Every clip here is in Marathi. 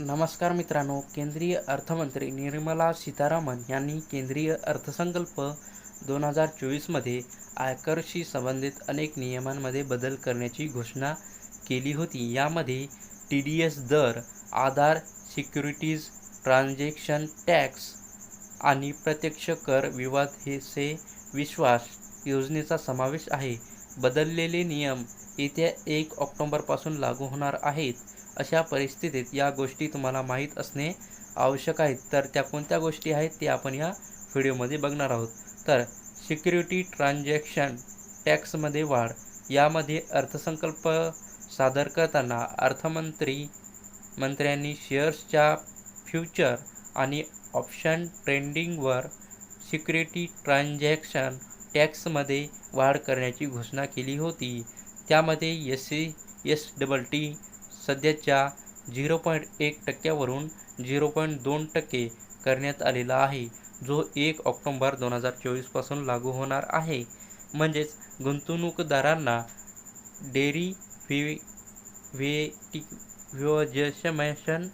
नमस्कार मित्रांनो केंद्रीय अर्थमंत्री निर्मला सीतारामन यांनी केंद्रीय अर्थसंकल्प दोन हजार चोवीसमध्ये आयकरशी संबंधित अनेक नियमांमध्ये बदल करण्याची घोषणा केली होती. यामध्ये टी डी एस दर आधार सिक्युरिटीज ट्रान्झॅक्शन टॅक्स आणि प्रत्यक्ष कर विवाद हे से विश्वास योजनेचा समावेश आहे. बदललेले नियम येत्या एक ऑक्टोबरपासून लागू होणार आहेत. अशा परिस्थितीत या गोष्टी तुम्हाला माहीत असणे आवश्यक आहेत. तर त्या कोणत्या गोष्टी आहेत ते आपण या व्हिडिओमध्ये बघणार आहोत. तर सिक्युरिटी ट्रान्झॅक्शन टॅक्समध्ये वाढ. यामध्ये अर्थसंकल्प सादर करताना अर्थमंत्री मंत्र्यांनी शेअर्सच्या फ्युचर आणि ऑप्शन ट्रेंडिंगवर सिक्युरिटी ट्रान्झॅक्शन टॅक्समध्ये वाढ करण्याची घोषणा केली होती. त्यामध्ये S C S double T सध्याच्या झिरो पॉईंट एक टक्क्यावरून झिरो पॉईंट दोन टक्के करण्यात आलेला आहे जो एक ऑक्टोबर दोन हजार चोवीसपासून लागू होणार आहे. म्हणजेच गुंतवणूकदारांना डेरिव्हेटिव्हजमेशन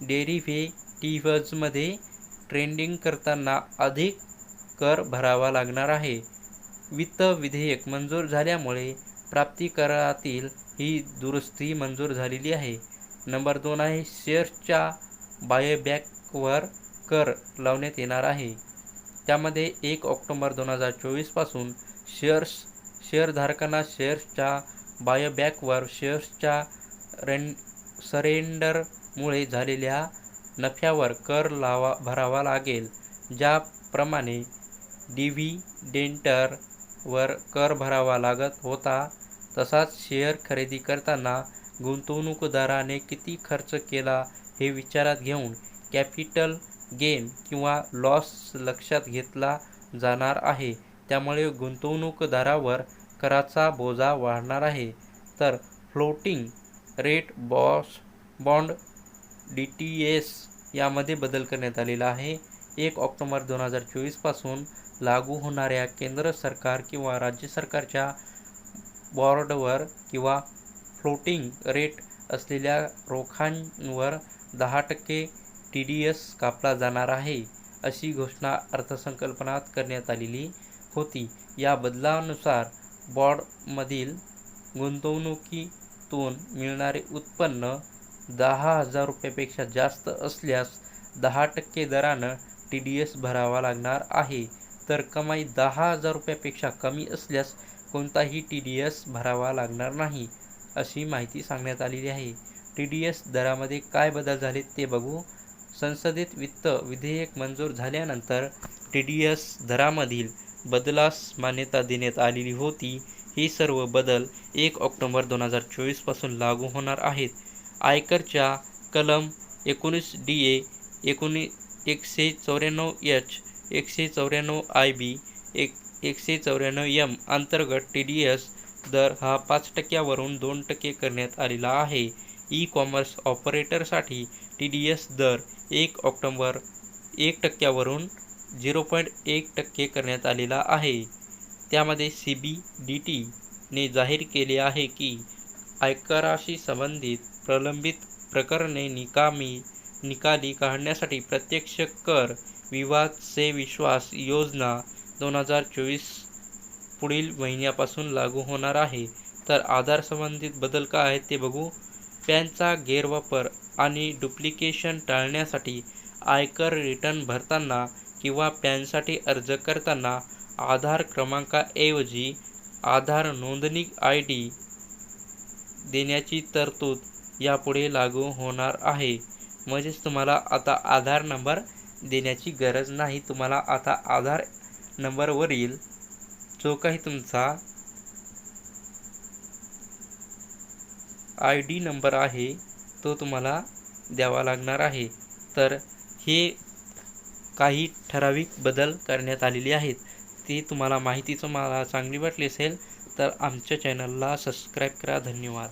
डेरिव्हेटिव्हजमध्ये ट्रेडिंग करताना अधिक कर भरावा लागणार आहे. वित्त विधेयक मंजूर झाल्यामुळे प्राप्तिकरातील ही दुरुस्ती मंजूर झालेली आहे. नंबर दोन आहे शेअर्सच्या बायबॅकवर कर लावण्यात येणार आहे. त्यामध्ये एक ऑक्टोबर दोन हजार चोवीसपासून शेअर्स शेअरधारकांना शेअर्सच्या बायबॅकवर शेअर्सच्या रेन सरेंडरमुळे झालेल्या नफ्यावर कर लावा भरावा लागेल. ज्याप्रमाणे डिव्हिडेंटर वर कर भरावा लागत होता. तसाच शेअर खरेदी करताना गुंतवणूकदाराने किती खर्च केला हे विचारात घेऊन कॅपिटल गेन किंवा लॉस लक्षात घेतला जाणार आहे. त्यामुळे गुंतवणूकदारावर कराचा बोजा वाढणार आहे. तर floating rate boss bond D T S यामध्ये बदल करण्यात आलेला आहे. एक ऑक्टोबर दोन हजार चोवीसपासून लागू होणाऱ्या केंद्र सरकार किंवा राज्य सरकारच्या बॉर्डवर किंवा फ्लोटिंग रेट असलेल्या रोखांवर दहा टक्के टी डी एस कापला जाणार आहे अशी घोषणा अर्थसंकल्पात करण्यात आलेली होती. या बदलानुसार बॉर्डमधील गुंतवणुकीतून मिळणारे उत्पन्न दहा हजार रुपयापेक्षा जास्त असल्यास दहा टक्के दरानं टी डी एस भरावा लागणार आहे. तर कमाई दहा हजार रुपयापेक्षा कमी असल्यास कोणताही टी डी एस भरावा लागणार नाही अशी माहिती सांगण्यात आलेली आहे. टी डी एस दरामध्ये काय बदल झाले ते बघू. संसदेत वित्त विधेयक मंजूर झाल्यानंतर टी डी एस दरामधील बदलास मान्यता देण्यात आलेली होती. ही सर्व बदल एक ऑक्टोबर दोन हजार चोवीसपासून लागू होणार आहेत. आयकरच्या कलम एकोणीस डी ए एकोणी एकशे चौऱ्याण्णव एच एकशे चौऱ्याण्णव आय बी एक एकशे चौऱ्याण्णव एम अंतर्गत टी डी एस दर हा पाच टक्क्यावरून दोन टक्के करण्यात आलेला आहे. ई कॉमर्स ऑपरेटरसाठी टी डी एस दर एक ऑक्टोंबर एक टक्क्यावरून झिरो पॉईंट एक टक्के करण्यात आलेला आहे. त्यामध्ये सी बी डी टीने जाहीर केले आहे की आयकराशी संबंधित प्रलंबित प्रकरणे निकामी निकाली काढण्यासाठी प्रत्यक्ष कर विवाद से विश्वास योजना दोन हजार चोवीस पुढील महिन्यापासून लागू होणार आहे. तर आधार संबंधित बदल काय आहेत ते बघू. पॅनचा गैरवापर आणि डुप्लिकेशन टाळण्यासाठी आयकर रिटर्न भरताना किंवा पॅनसाठी अर्ज करताना आधार क्रमांकाऐवजी आधार नोंदणी आय डी देण्याची तरतूद यापुढे लागू होणार आहे. म्हणजेच तुम्हाला आता आधार नंबर देण्याची गरज नाही. तुम्हाला आता आधार नंबरवरील जो काही तुमचा आय डी नंबर आहे तो तुम्हाला द्यावा लागणार आहे. तर हे काही ठराविक बदल करण्यात आलेले आहेत. ते तुम्हाला माहितीचं मला चांगली वाटली असेल तर आमच्या चॅनलला सबस्क्राईब करा. धन्यवाद.